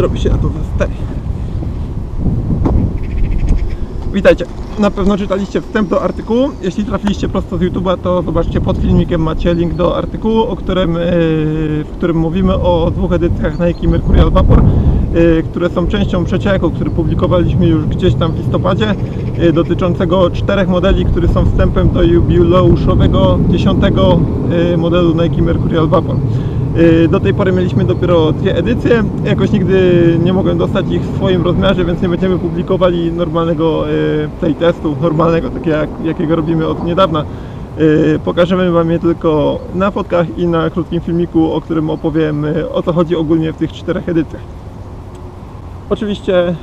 robi się na to. Witajcie. Na pewno czytaliście wstęp do artykułu. Jeśli trafiliście prosto z YouTube'a, to zobaczcie pod filmikiem macie link do artykułu, o którym, yy, w którym mówimy o dwóch edycjach Nike Mercurial Vapor, yy, które są częścią przecieku, który publikowaliśmy już gdzieś tam w listopadzie, yy, dotyczącego czterech modeli, które są wstępem do jubileuszowego 10 modelu Nike Mercurial Vapor. Do tej pory mieliśmy dopiero dwie edycje. Jakoś nigdy nie mogłem dostać ich w swoim rozmiarze, więc nie będziemy publikowali normalnego playtestu, normalnego, takiego jak, jakiego robimy od niedawna. Pokażemy Wam je tylko na fotkach i na krótkim filmiku, o którym opowiem o co chodzi ogólnie w tych czterech edycjach. Oczywiście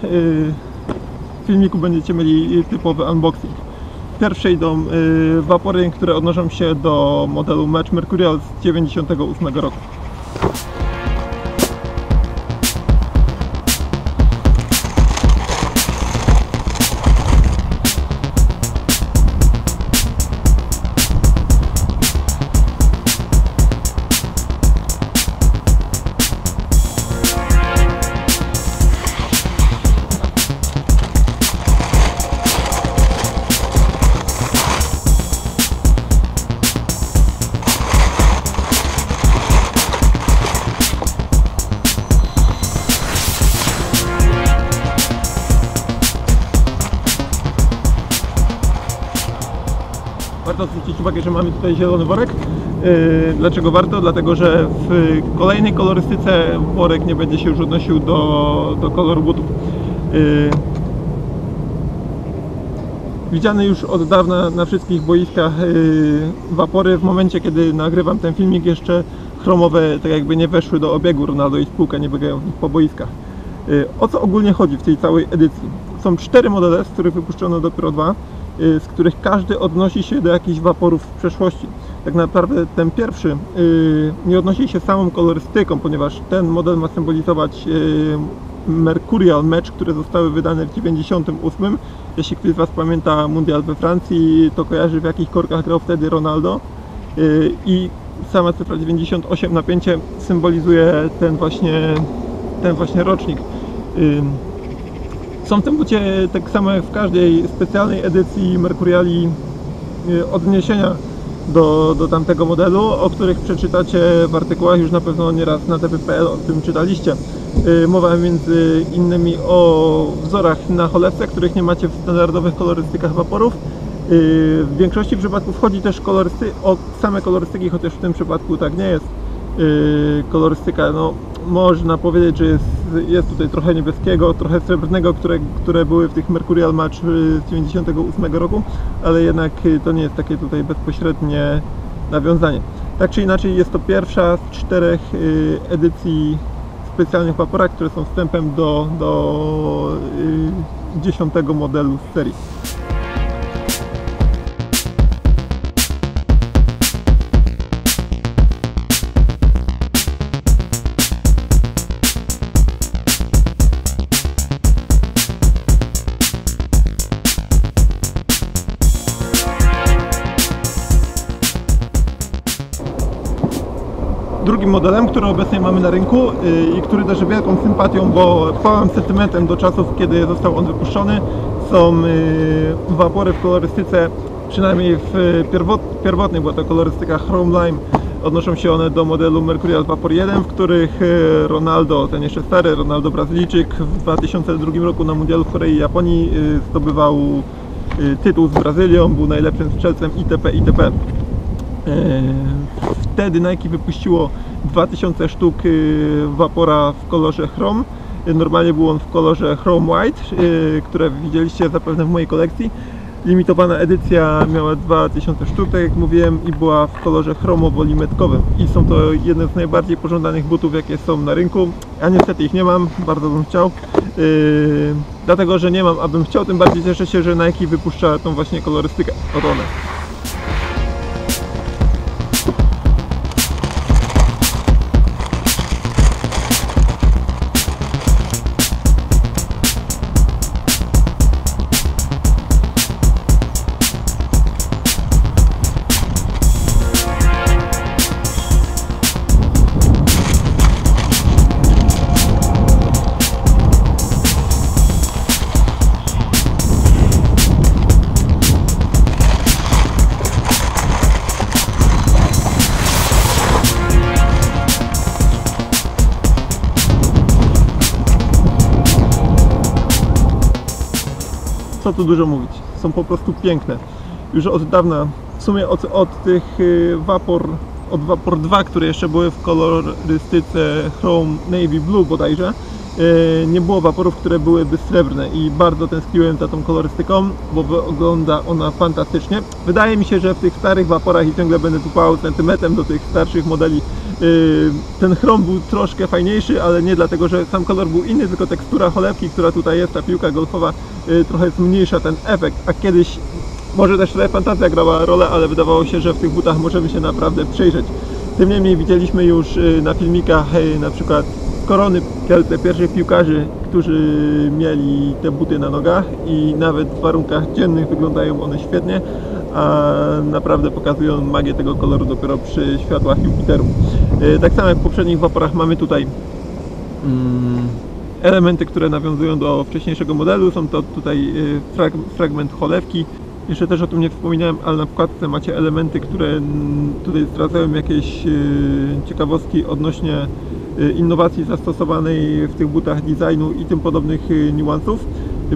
w filmiku będziecie mieli typowy unboxing. Pierwsze idą wapory, które odnoszą się do modelu Match Mercurial z 98 roku. Warto zwrócić uwagę, że mamy tutaj zielony worek. Yy, dlaczego warto? Dlatego, że w kolejnej kolorystyce worek nie będzie się już odnosił do, do koloru butów. Yy, widziany już od dawna na wszystkich boiskach yy, wapory. W momencie, kiedy nagrywam ten filmik, jeszcze chromowe tak jakby nie weszły do obiegu. Ronaldo i spółka nie biegają w nich po boiskach. O co ogólnie chodzi w tej całej edycji? Są cztery modele, z których wypuszczono dopiero dwa z których każdy odnosi się do jakichś waporów z przeszłości. Tak naprawdę ten pierwszy nie odnosi się samą kolorystyką, ponieważ ten model ma symbolizować Mercurial Match, które zostały wydane w 98. Jeśli ktoś z Was pamięta Mundial we Francji, to kojarzy w jakich korkach grał wtedy Ronaldo. I sama cyfra 98 napięcie symbolizuje ten właśnie, ten właśnie rocznik. Są w tym bucie tak samo jak w każdej specjalnej edycji Mercuriali odniesienia do, do tamtego modelu, o których przeczytacie w artykułach już na pewno nieraz na tp.pl o tym czytaliście. Mowa między innymi o wzorach na cholewce, których nie macie w standardowych kolorystykach waporów. W większości przypadków chodzi też kolorysty, o same kolorystyki, chociaż w tym przypadku tak nie jest. Kolorystyka, no można powiedzieć, że jest, jest tutaj trochę niebieskiego, trochę srebrnego, które, które były w tych Mercurial Match z 98 roku, ale jednak to nie jest takie tutaj bezpośrednie nawiązanie. Tak czy inaczej jest to pierwsza z czterech edycji specjalnych waporach, które są wstępem do, do 10 modelu z serii. Drugim modelem, który obecnie mamy na rynku i który darzy wielką sympatią, bo chwałam sentymentem do czasów, kiedy został on wypuszczony. Są wapory w kolorystyce, przynajmniej w pierwotnej była to kolorystyka Chrome Lime. Odnoszą się one do modelu Mercurial Vapor 1, w których Ronaldo, ten jeszcze stary Ronaldo Brazylijczyk w 2002 roku na Mundialu w Korei i Japonii zdobywał tytuł z Brazylią, był najlepszym strzelcem itp. itp. Wtedy Nike wypuściło 2000 sztuk Vapora w kolorze Chrome. Normalnie był on w kolorze Chrome White, które widzieliście zapewne w mojej kolekcji. Limitowana edycja miała 2000 sztuk, tak jak mówiłem, i była w kolorze chromowo-limetkowym. I są to jedne z najbardziej pożądanych butów, jakie są na rynku. Ja niestety ich nie mam, bardzo bym chciał. Yy, dlatego, że nie mam, abym chciał, tym bardziej cieszę się, że Nike wypuszcza tą właśnie kolorystykę. Oto one. Co tu dużo mówić, są po prostu piękne. Już od dawna, w sumie od, od tych y, Vapor, od Vapor 2, które jeszcze były w kolorystyce Chrome Navy Blue bodajże, nie było Vaporów, które byłyby srebrne i bardzo tęskniłem za tą kolorystyką, bo wygląda ona fantastycznie. Wydaje mi się, że w tych starych Vaporach i ciągle będę tupał centymetrem do tych starszych modeli Yy, ten chrom był troszkę fajniejszy, ale nie dlatego, że sam kolor był inny, tylko tekstura cholewki, która tutaj jest, ta piłka golfowa yy, trochę zmniejsza ten efekt, a kiedyś może też trochę fantazja grała rolę, ale wydawało się, że w tych butach możemy się naprawdę przejrzeć. Tym niemniej widzieliśmy już na filmikach na przykład korony Kielce pierwszych piłkarzy, którzy mieli te buty na nogach i nawet w warunkach dziennych wyglądają one świetnie, a naprawdę pokazują magię tego koloru dopiero przy światłach Jupiteru. E, tak samo jak w poprzednich waporach mamy tutaj mm, elementy, które nawiązują do wcześniejszego modelu. Są to tutaj e, frag fragment cholewki. Jeszcze też o tym nie wspominałem, ale na wkładce macie elementy, które tutaj zdradzają jakieś e, ciekawostki odnośnie innowacji zastosowanej w tych butach designu i tym podobnych niuansów.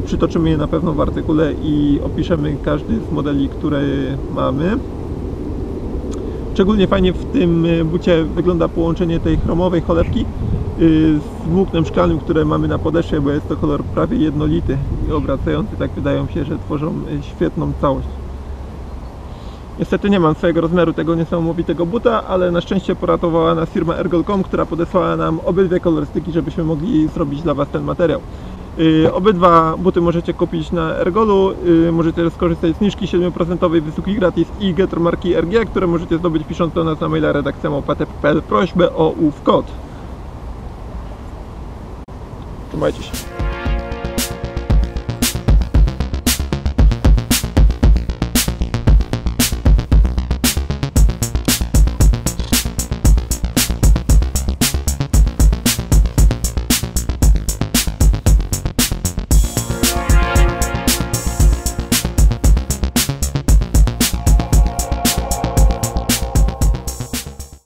Przytoczymy je na pewno w artykule i opiszemy każdy z modeli, które mamy. Szczególnie fajnie w tym y, bucie wygląda połączenie tej chromowej cholewki y, z włóknem szklanym, które mamy na podeszwie, bo jest to kolor prawie jednolity i obracający, tak wydają się, że tworzą y, świetną całość. Niestety nie mam swojego rozmiaru tego niesamowitego buta, ale na szczęście poratowała nas firma Ergol.com, która podesłała nam obydwie kolorystyki, żebyśmy mogli zrobić dla Was ten materiał. Yy, obydwa buty możecie kupić na Ergolu, yy, możecie skorzystać z zniżki 7% wysoki gratis i getr marki RG, które możecie zdobyć pisząc do nas na maila redakcja prośbę o ów kod. Trzymajcie się.